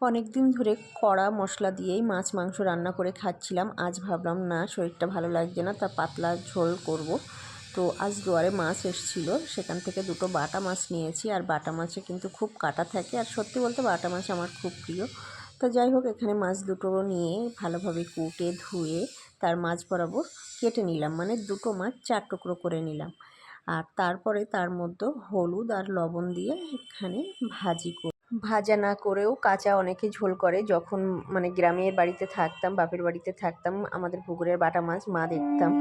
অনেক দিন ধরে কড়া মশলা দিয়েই মাছ, মাংস রান্না করে খাচ্ছিলাম। আজ ভাবলাম, না, শরীরটা ভালো লাগছে না, তা পাতলা ঝোল করব। তো আজ দুয়ারে মাছ এসেছিল, সেখান থেকে দুটো বাটা মাছ নিয়েছি। আর বাটা মাছে কিন্তু খুব কাটা থাকে। আর সত্যি বলতে বাটা মাছ আমার খুব প্রিয়। তো যাই হোক, এখানে মাছ দুটো নিয়ে ভালোভাবে কুটে, ধুয়ে, তার মাছ বরাবর কেটে নিলাম। মানে দুটো মাছ চার টুকরো করে নিলাম। আর তারপরে তার মধ্যে হলুদ আর লবণ দিয়ে এখানে ভাজি কর ভাজা না করেও কাঁচা অনেকে ঝোল করে। যখন মানে গ্রামের বাড়িতে থাকতাম, বাপের বাড়িতে থাকতাম, আমাদের পুকুরের বাটা মাছ মা দেখতাম।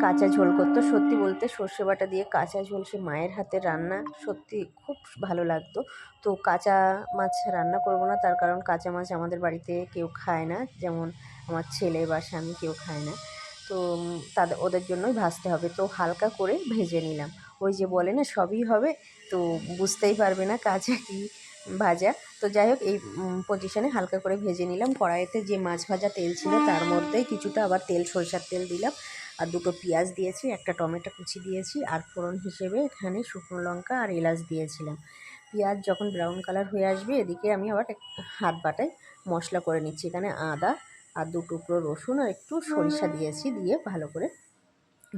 কাঁচা ঝোল করতো। সত্যি বলতে সর্ষে বাটা দিয়ে কাঁচা ঝোল সে মায়ের হাতে রান্না সত্যি খুব ভালো লাগতো। তো কাঁচা মাছ রান্না করব না, তার কারণ কাঁচা মাছ আমাদের বাড়িতে কেউ খায় না। যেমন আমার ছেলে বা স্বামী কেউ খায় না। তো তাদের ওদের জন্যই ভাজতে হবে। তো হালকা করে ভেজে নিলাম। ওই যে বলে না, সবই হবে, তো বুঝতেই পারবে না কাঁচা কি ভাজা। তো যাই হোক, এই পজিশনে হালকা করে ভেজে নিলাম। কড়াইতে যে মাছ ভাজা তেল ছিল, তার মধ্যে কিছুটা আবার তেল, সরষার তেল দিলাম। আর দুটো পেঁয়াজ দিয়েছি, একটা টমেটো কুচি দিয়েছি, আর ফোড়ন হিসেবে এখানে শুকনো লঙ্কা আর এলাচ দিয়েছিলাম। পেঁয়াজ যখন ব্রাউন কালার হয়ে আসবে, এদিকে আমি আবার হাত বাটায় মশলা করে নিচ্ছি। এখানে আদা আর দু টুকরো রসুন আর একটু সরিষা দিয়েছি, দিয়ে ভালো করে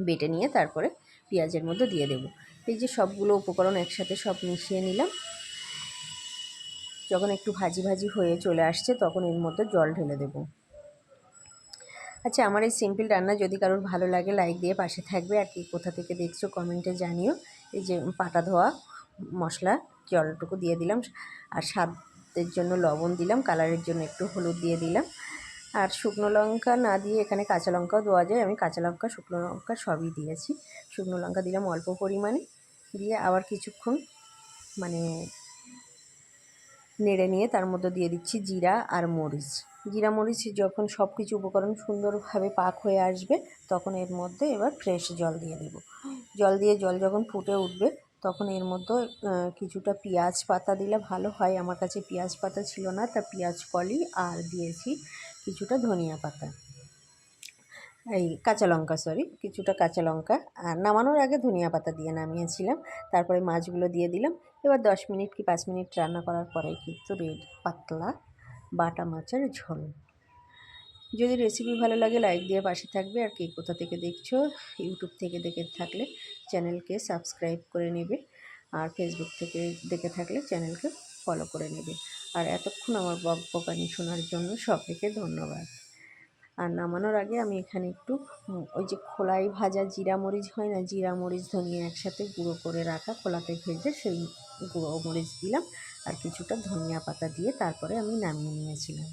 বেটে নিয়ে তারপরে পেঁয়াজের মধ্যে দিয়ে দেবো। এই যে সবগুলো উপকরণ একসাথে সব মিশিয়ে নিলাম। যখন একটু ভাজি ভাজি হয়ে চলে আসছে, তখন এর মধ্যে জল ঢেলে দেব। আচ্ছা আমার এই সিম্পল রান্না যদি কারোর ভালো লাগে, লাইক দিয়ে পাশে থাকবে। আর কি কোথা থেকে দেখছ, কমেন্টে জানিও। এই যে পাটা ধোয়া মশলা, জলটুকু দিয়ে দিলাম। আর স্বাদের জন্য লবণ দিলাম, কালারের জন্য একটু হলুদ দিয়ে দিলাম। আর শুকনো লঙ্কা না দিয়ে এখানে কাঁচা লঙ্কাও দেওয়া যায়। আমি কাঁচা লঙ্কা, শুকনো লঙ্কা সবই দিয়েছি। শুকনো লঙ্কা দিলাম অল্প পরিমাণে। দিয়ে আবার কিছুক্ষণ মানে নেড়ে নিয়ে তার মধ্যে দিয়ে দিচ্ছি জিরা আর মরিচ। জিরা, মরিচ যখন সব কিছু উপকরণ সুন্দরভাবে পাক হয়ে আসবে, তখন এর মধ্যে এবার ফ্রেশ জল দিয়ে দেব। জল দিয়ে জল যখন ফুটে উঠবে, তখন এর মধ্যে কিছুটা পেঁয়াজ পাতা দিলে ভালো হয়। আমার কাছে পেঁয়াজ পাতা ছিল না, তা পেঁয়াজ, কলি আর দিয়েছি কিছুটা ধনিয়া পাতা। এই কাঁচা লঙ্কা সরি কিছুটা কাঁচা লঙ্কা। আর নামানোর আগে ধনিয়া পাতা দিয়ে নামিয়েছিলাম। তারপরে মাছগুলো দিয়ে দিলাম। এবার দশ মিনিট কি পাঁচ মিনিট রান্না করার পরে কিন্তু রেড পাতলা বাটা মাছের ঝোল। যদি রেসিপি ভালো লাগে লাইক দিয়ে পাশে থাকবে। আর কে কোথা থেকে দেখছ ইউটিউব থেকে দেখে থাকলে চ্যানেলকে সাবস্ক্রাইব করে নেবে। আর ফেসবুক থেকে দেখে থাকলে চ্যানেলকে ফলো করে নেবে। আর এতক্ষণ আমার বক বকানি শোনার জন্য সবাইকে ধন্যবাদ। আর নামানোর আগে আমি এখানে একটু ওই যে খোলাই ভাজা জিরা মরিচ হয় না, জিরা মরিচ, ধনিয়া একসাথে গুঁড়ো করে রাখা, খোলাতে ভেজে সেই গুঁড়ো মরিচ দিলাম। আর কিছুটা ধনিয়া পাতা দিয়ে তারপরে আমি নামিয়ে নিয়েছিলাম।